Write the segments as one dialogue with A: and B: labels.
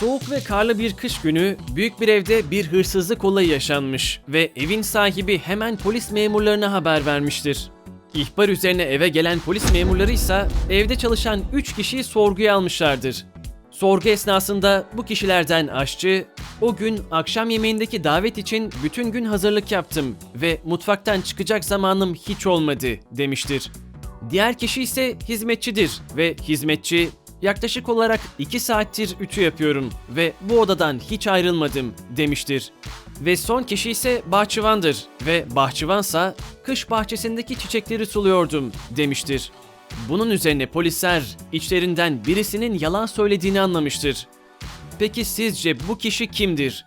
A: Soğuk ve karlı bir kış günü büyük bir evde bir hırsızlık olayı yaşanmış ve evin sahibi hemen polis memurlarına haber vermiştir. İhbar üzerine eve gelen polis memurları ise evde çalışan 3 kişiyi sorguya almışlardır. Sorgu esnasında bu kişilerden aşçı, o gün akşam yemeğindeki davet için bütün gün hazırlık yaptım ve mutfaktan çıkacak zamanım hiç olmadı demiştir. Diğer kişi ise hizmetçidir ve hizmetçi yaklaşık olarak 2 saattir ütü yapıyorum ve bu odadan hiç ayrılmadım demiştir. Ve son kişi ise bahçıvandır ve bahçıvansa kış bahçesindeki çiçekleri suluyordum demiştir. Bunun üzerine polisler içlerinden birisinin yalan söylediğini anlamıştır. Peki sizce bu kişi kimdir?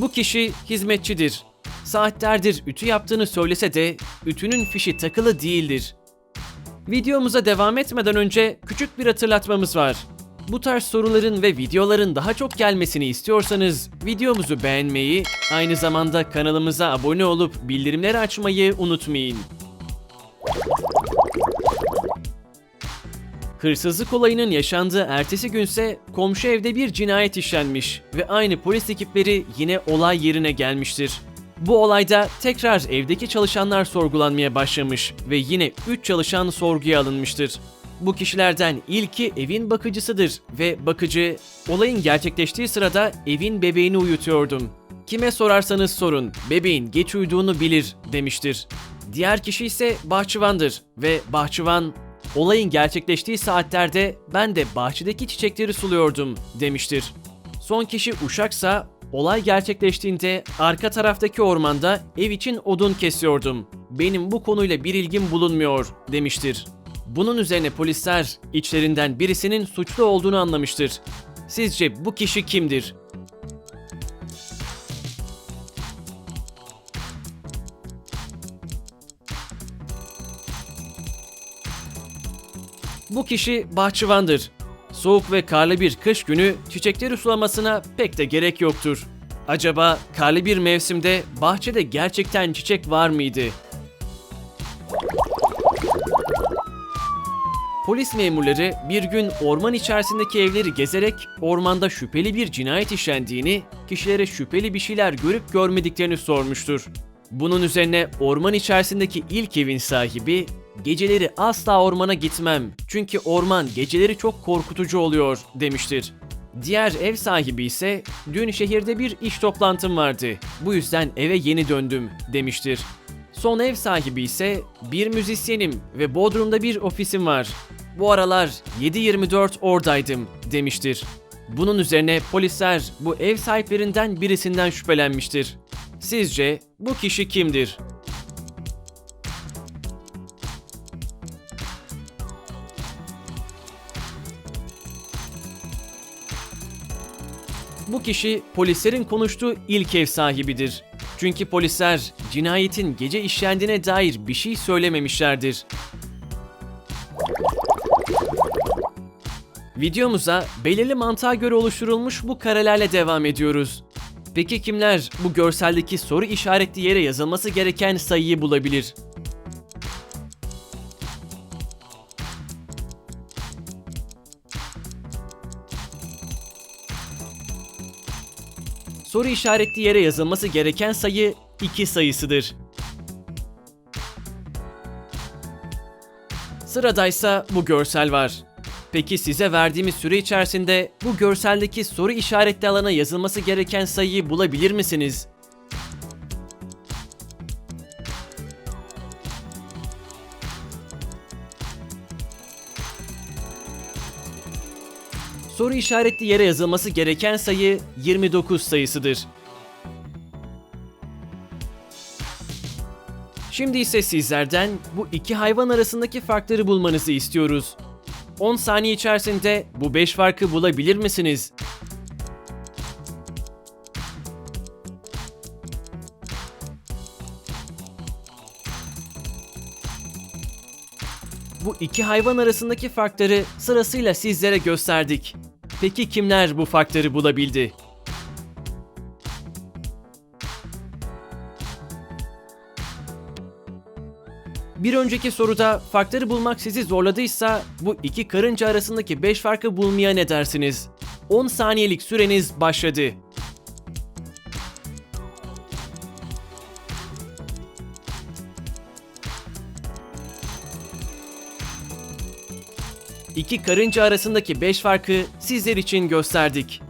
A: Bu kişi hizmetçidir. Saatlerdir ütü yaptığını söylese de ütünün fişi takılı değildir. Videomuza devam etmeden önce küçük bir hatırlatmamız var. Bu tarz soruların ve videoların daha çok gelmesini istiyorsanız videomuzu beğenmeyi, aynı zamanda kanalımıza abone olup bildirimleri açmayı unutmayın. Hırsızlık olayının yaşandığı ertesi günse komşu evde bir cinayet işlenmiş ve aynı polis ekipleri yine olay yerine gelmiştir. Bu olayda tekrar evdeki çalışanlar sorgulanmaya başlamış ve yine 3 çalışan sorguya alınmıştır. Bu kişilerden ilki evin bakıcısıdır ve bakıcı olayın gerçekleştiği sırada evin bebeğini uyutuyordum. Kime sorarsanız sorun, bebeğin geç uyuduğunu bilir demiştir. Diğer kişi ise bahçıvandır ve bahçıvan olayın gerçekleştiği saatlerde ben de bahçedeki çiçekleri suluyordum demiştir. Son kişi Uşaksa olay gerçekleştiğinde arka taraftaki ormanda ev için odun kesiyordum. Benim bu konuyla bir ilgim bulunmuyor demiştir. Bunun üzerine polisler içlerinden birisinin suçlu olduğunu anlamıştır. Sizce bu kişi kimdir? Bu kişi bahçıvandır. Soğuk ve karlı bir kış günü çiçekleri sulamasına pek de gerek yoktur. Acaba karlı bir mevsimde bahçede gerçekten çiçek var mıydı? Polis memurları bir gün orman içerisindeki evleri gezerek ormanda şüpheli bir cinayet işlendiğini, kişilere şüpheli bir şeyler görüp görmediklerini sormuştur. Bunun üzerine orman içerisindeki ilk evin sahibi, geceleri asla ormana gitmem çünkü orman geceleri çok korkutucu oluyor demiştir. Diğer ev sahibi ise dün şehirde bir iş toplantım vardı. Bu yüzden eve yeni döndüm demiştir. Son ev sahibi ise bir müzisyenim ve Bodrum'da bir ofisim var. Bu aralar 7-24 oradaydım demiştir. Bunun üzerine polisler bu ev sahiplerinden birisinden şüphelenmiştir. Sizce bu kişi kimdir? Bu kişi polislerin konuştuğu ilk ev sahibidir. Çünkü polisler cinayetin gece işlendiğine dair bir şey söylememişlerdir. Videomuza belirli mantığa göre oluşturulmuş bu karelerle devam ediyoruz. Peki kimler bu görseldeki soru işaretli yere yazılması gereken sayıyı bulabilir? Soru işaretli yere yazılması gereken sayı 2 sayısıdır. Sıradaysa bu görsel var. Peki size verdiğimiz süre içerisinde bu görseldeki soru işaretli alana yazılması gereken sayıyı bulabilir misiniz? Soru işaretli yere yazılması gereken sayı 29 sayısıdır. Şimdi ise sizlerden bu iki hayvan arasındaki farkları bulmanızı istiyoruz. 10 saniye içerisinde bu 5 farkı bulabilir misiniz? Bu iki hayvan arasındaki farkları sırasıyla sizlere gösterdik. Peki kimler bu farkları bulabildi? Bir önceki soruda farkları bulmak sizi zorladıysa bu iki karınca arasındaki 5 farkı bulmaya ne dersiniz? 10 saniyelik süreniz başladı. İki karınca arasındaki 5 farkı sizler için gösterdik.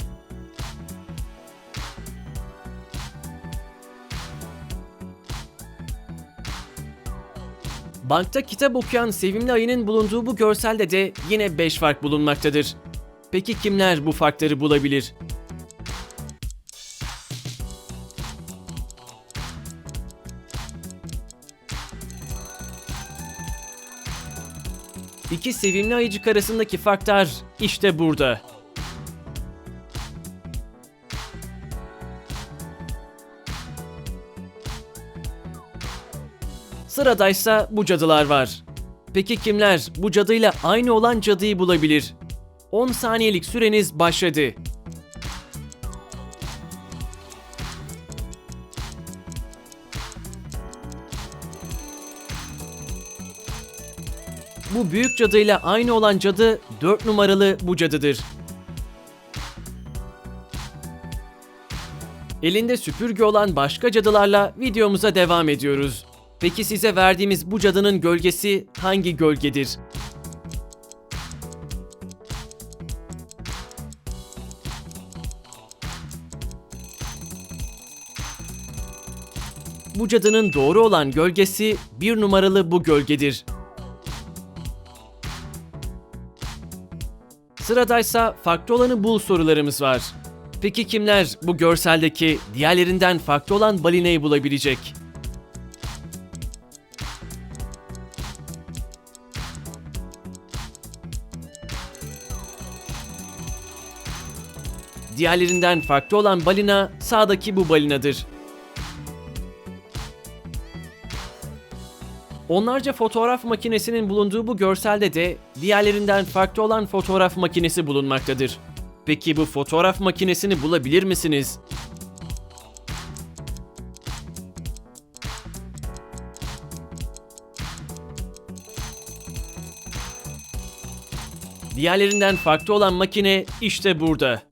A: Bankta kitap okuyan sevimli ayının bulunduğu bu görselde de yine 5 fark bulunmaktadır. Peki kimler bu farkları bulabilir? İki sevimli ayıcık arasındaki farklar işte burada. Sıradaysa bu cadılar var. Peki kimler bu cadıyla aynı olan cadıyı bulabilir? 10 saniyelik süreniz başladı. Bu büyük cadıyla aynı olan cadı 4 numaralı bu cadıdır. Elinde süpürge olan başka cadılarla videomuza devam ediyoruz. Peki size verdiğimiz bu cadının gölgesi hangi gölgedir? Bu cadının doğru olan gölgesi bir numaralı bu gölgedir. Sıradaysa farklı olanı bul sorularımız var. Peki kimler bu görseldeki diğerlerinden farklı olan balinayı bulabilecek? Diğerlerinden farklı olan balina sağdaki bu balinadır. Onlarca fotoğraf makinesinin bulunduğu bu görselde de diğerlerinden farklı olan fotoğraf makinesi bulunmaktadır. Peki bu fotoğraf makinesini bulabilir misiniz? Diğerlerinden farklı olan makine işte burada.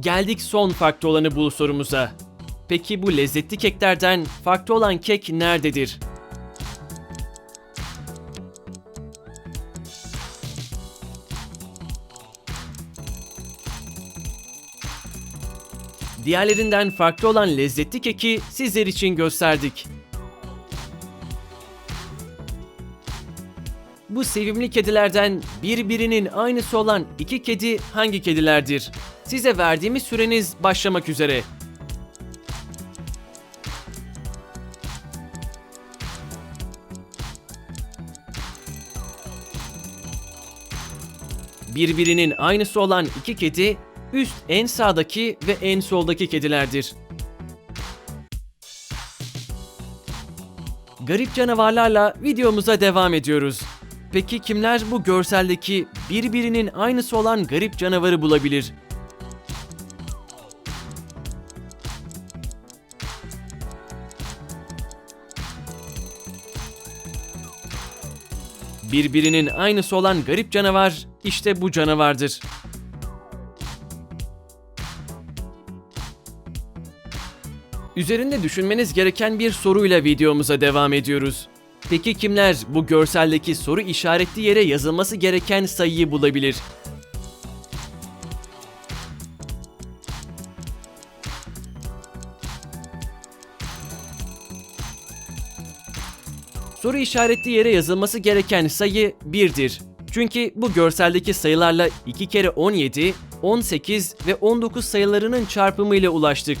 A: Geldik son farklı olanı bul sorumuza. Peki bu lezzetli keklerden farklı olan kek nerededir? Diğerlerinden farklı olan lezzetli keki sizler için gösterdik. Bu sevimli kedilerden birbirinin aynısı olan iki kedi hangi kedilerdir? Size verdiğimiz süreniz başlamak üzere. Birbirinin aynısı olan iki kedi üst en sağdaki ve en soldaki kedilerdir. Garip canavarlarla videomuza devam ediyoruz. Peki kimler bu görseldeki birbirinin aynısı olan garip canavarı bulabilir? Birbirinin aynısı olan garip canavar işte bu canavardır. Üzerinde düşünmeniz gereken bir soruyla videomuza devam ediyoruz. Peki kimler bu görseldeki soru işaretli yere yazılması gereken sayıyı bulabilir? Soru işaretli yere yazılması gereken sayı 1'dir. Çünkü bu görseldeki sayılarla 2 kere 17, 18 ve 19 sayılarının çarpımıyla ulaştık.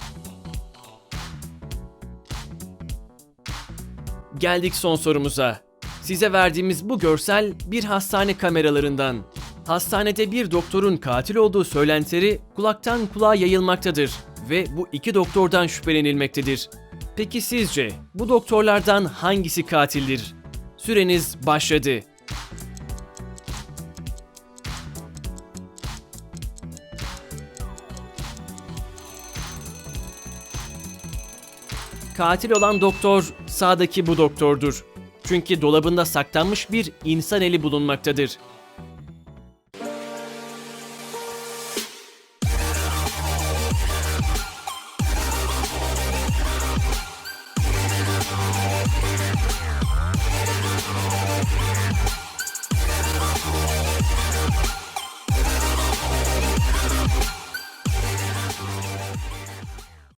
A: Geldik son sorumuza. Size verdiğimiz bu görsel bir hastane kameralarından. Hastanede bir doktorun katil olduğu söylentileri kulaktan kulağa yayılmaktadır ve bu iki doktordan şüphelenilmektedir. Peki sizce bu doktorlardan hangisi katildir? Süreniz başladı. katil olan doktor sağdaki bu doktordur. Çünkü dolabında saklanmış bir insan eli bulunmaktadır.